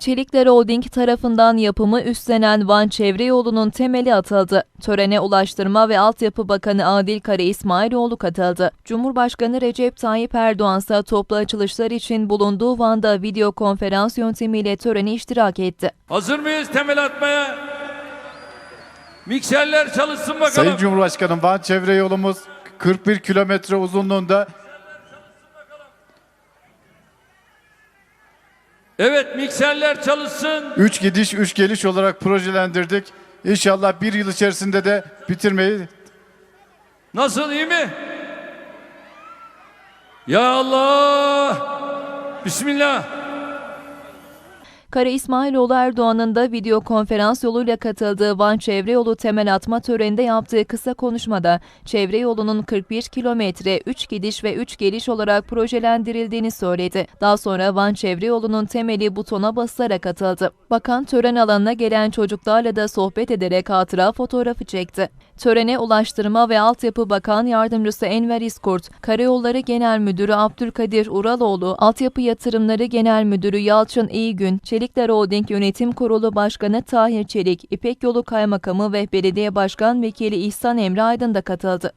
Çelikler Holding tarafından yapımı üstlenen Van Çevre Yolu'nun temeli atıldı. Törene Ulaştırma ve Altyapı Bakanı Adil Kara İsmailoğlu katıldı. Cumhurbaşkanı Recep Tayyip Erdoğan ise toplu açılışlar için bulunduğu Van'da video konferans yöntemiyle törene iştirak etti. Hazır mıyız temel atmaya? Mikserler çalışsın bakalım. Sayın Cumhurbaşkanım Van çevre yolumuz 41 kilometre uzunluğunda Evet mikserler çalışsın. 3 gidiş 3 geliş olarak projelendirdik. İnşallah bir yıl içerisinde de bitirmeyi Nasıl iyi mi? Ya Allah! Bismillah. Kara İsmailoğlu Erdoğan'ın da video konferans yoluyla katıldığı Van Çevre Yolu temel atma töreninde yaptığı kısa konuşmada çevre yolunun 41 kilometre 3 gidiş ve 3 geliş olarak projelendirildiğini söyledi. Daha sonra Van Çevre Yolu'nun temeli butona basılarak atıldı. Bakan tören alanına gelen çocuklarla da sohbet ederek hatıra fotoğrafı çekti. Törene Ulaştırma ve Altyapı Bakan Yardımcısı Enver İskurt, Karayolları Genel Müdürü Abdülkadir Uraloğlu, Altyapı Yatırımları Genel Müdürü Yalçın İyigün, Çelikler Holding Yönetim Kurulu Başkanı Tahir Çelik, İpek Yolu Kaymakamı ve Belediye Başkan Vekili İhsan Emre Aydın da katıldı.